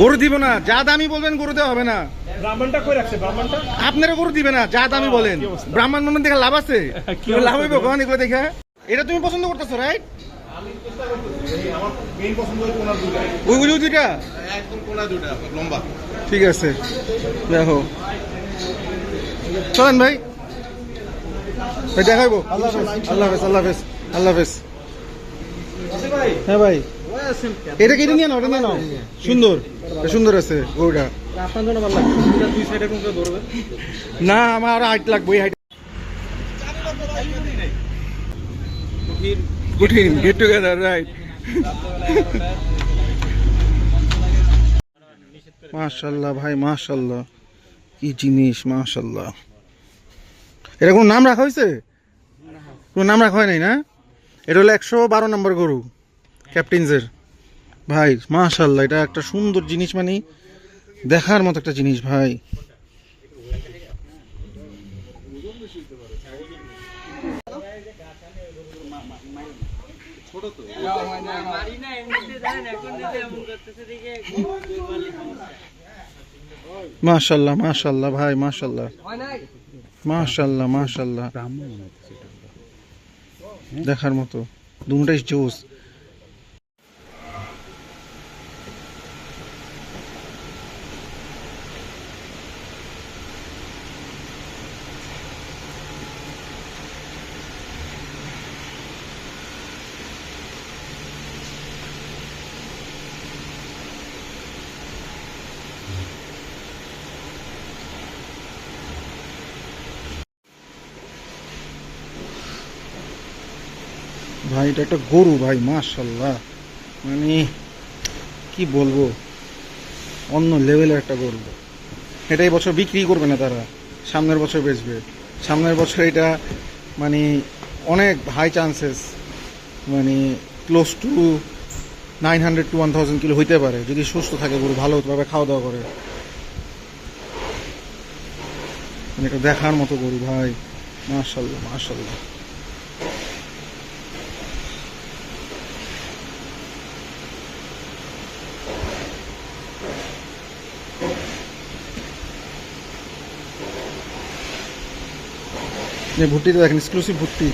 গরু দিব না যা দামি বলবেন গরু দেওয়া হবে না। ব্রাহ্মণটা কই রাখছে? ব্রাহ্মণটা? আপনারা গরু দিবে না যা দামি বলেন। ব্রাহ্মণ মন্দির দেখে লাভ আছে। কি লাভ হইব কখন এগুলো দেখে? এটা তুমি পছন্দ করতেছো রাইট আমার মেইন পছন্দ হয় কোনার দুটা ওইগুলো দুইটা? একদম কোনা দুটা লম্বা। ঠিক আছে। দেখো। চলেন ভাই। ভাই দেখাইবো। আল্লাহ হাফেজ। আল্লাহ হাফেজ আল্লাহ হাফেজ আল্লাহ হাফেজ। হ্যাঁ ভাই। এটা কেটে নিয়ে নাও, এটা নিয়ে নাও। সুন্দর। সুন্দর আছে, গরুটা। না, আমার হাইট লাগবে রাইট মাশাল্লাহ ভাই, মাশাল্লাহ। কি জিনিস, মাশাল্লাহ। এটা কোনো নাম রাখা হয়েছে? কোনো নাম রাখা হয় নাই না? এটা হলো একশো বারো নম্বর গরু। ক্যাপ্টেন্সের ভাই মাশাল্লাহ এটা একটা সুন্দর জিনিস মানে। দেখার মতো একটা জিনিস, ভাই। মাশাল্লাহ মাশাল্লাহ ভাই মাশাল্লাহ মাশাল্লাহ মাশাল্লাহ দেখার মতো। দুটাই জোস। ভাই, এটা একটা গরু ভাই মাশাল্লাহ মানে কি বলব? অন্য লেভেলের একটা গরু। এটা এই বছর বিক্রি করবে না তারা। সামনের বছর বেচবে। সামনের বছর এটা মানে অনেক হাই চান্সেস মানে close to nine hundred to one thousand kilo হইতে পারে। যদি সুস্থ থাকে গরু, ভালোভাবে খাওয়া দাওয়া করে। মানে এটা দেখার মতো গরু ভাই। মাশাল্লাহ মাশাল্লাহ এই ভুট্টিতে দেখেন এক্সক্লুসিভ ভুট্টি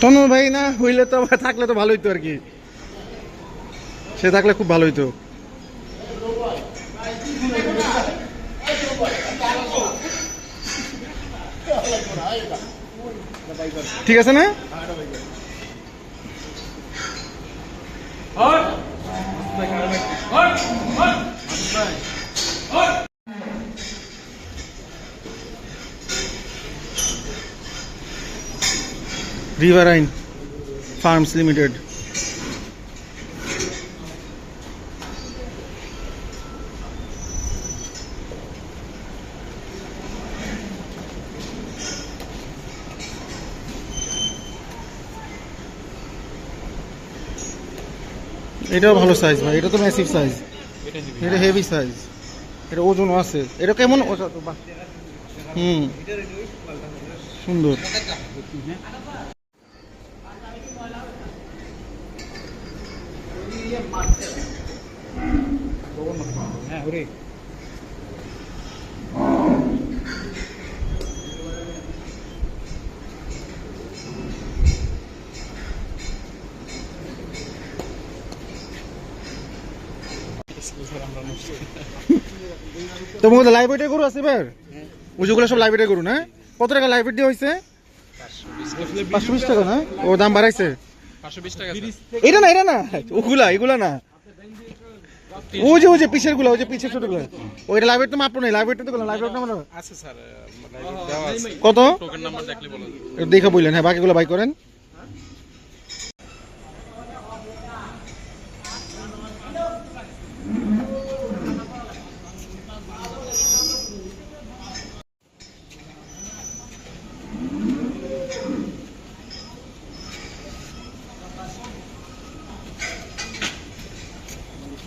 তনু ভাই না হইলে তো থাকলে তো ভালোই তো আর কি। সে থাকলে খুব ভালোই তো ঠিক আছে না? রিভারাইন ফার্মস লিমিটেড এটাও ভালো সাইজ ভাই, এটা তো ম্যাসিভ সাইজ এটা হেভি সাইজ এটা ওজন আছে। এটা কেমন। হুম। সুন্দর। হ্যাঁ ওরে তোমার লাইভ ওয়েটে গরু আছে এবার? যেগুলো সব লাইভ ওয়েটে গরু না? কত টাকা লাইভ ওয়েট দিয়ে হয়েছে পাঁচশো বিশ টাকা না? ও দাম বাড়াইছে। এটা না এটা না। ওগুলা এগুলা না। ও যে ও যে পিছেরগুলো ওই যে পিছের ছোটগুলো ওইটা লাইভ তো মাপ নেই লাইভ তো লাইভ ওয়েট নাম্বার আছে স্যার কত? টোকেন নাম্বার দেখলে বলেন দেখে বললেন হ্যাঁ বাকিগুলো বাই করেন।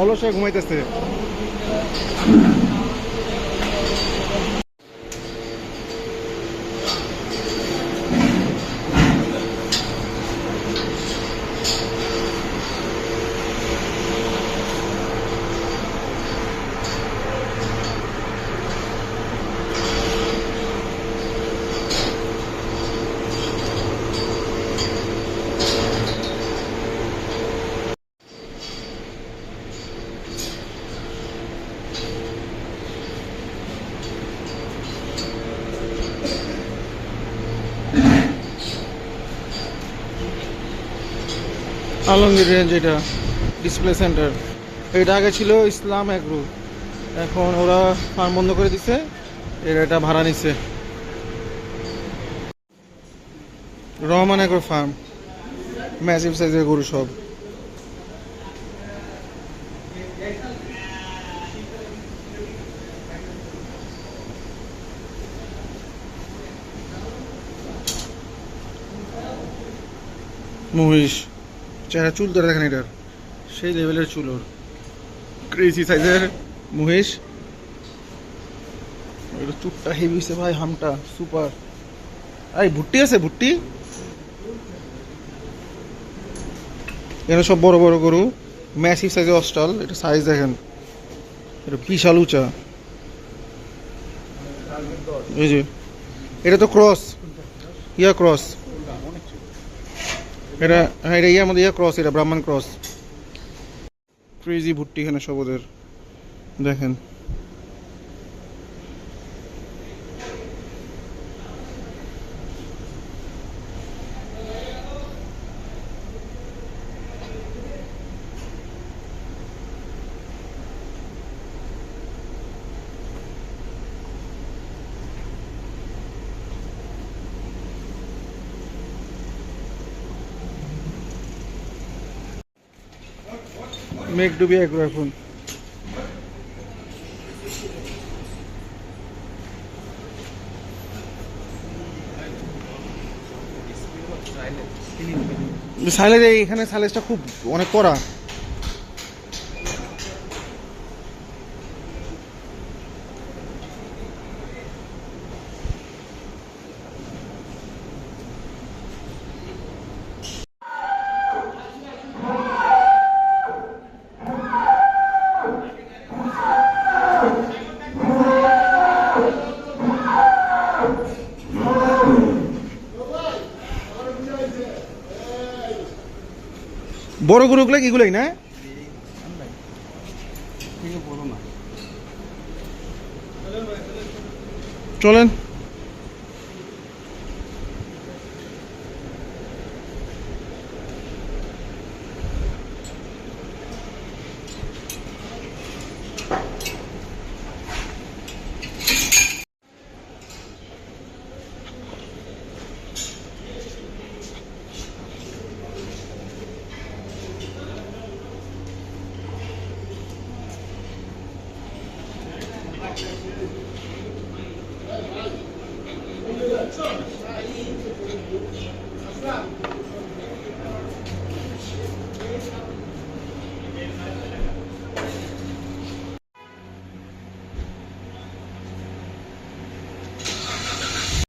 অলস ঘুমাইতেছে। আলমগীর রেঞ্জ এটা ডিসপ্লে সেন্টার এটা আগে ছিল ইসলাম অ্যাগ্রো এখন ওরা ফার্ম বন্ধ করে দিছে, এর এটা ভাড়া নিছে। রহমান অ্যাগ্রো ফার্ম ম্যাসিভ সাইজের গরু সব। মহিষ। চেহারা, চুল ধরে দেখেন এটার। সেই লেভেলের চুল ওর। ক্রেজি সাইজের মহেশ। এটা চুটটা হেভি হয়েছে ভাই, হামটা সুপার এই ভুট্টি আছে, ভুট্টি? এখানে সব বড় বড় গরু। ম্যাসিভ সাইজের অস্টাল এটা সাইজ দেখেন। এটা বিশাল উঁচা। এই যে। এটা তো ক্রস ইয়া ক্রস এটা হ্যাঁ এটা ইয়ার মধ্যে ইয়া ক্রস এটা ব্রাহ্মণ ক্রস ক্রেজি ভুট্টি এখানে সব ওদের দেখেন। মেঘ ডুবি এক এখন। সাইলেজ এখানে সাইলেজটা খুব অনেক কড়া বড় গরুগুলো এগুলোই না? চলেন।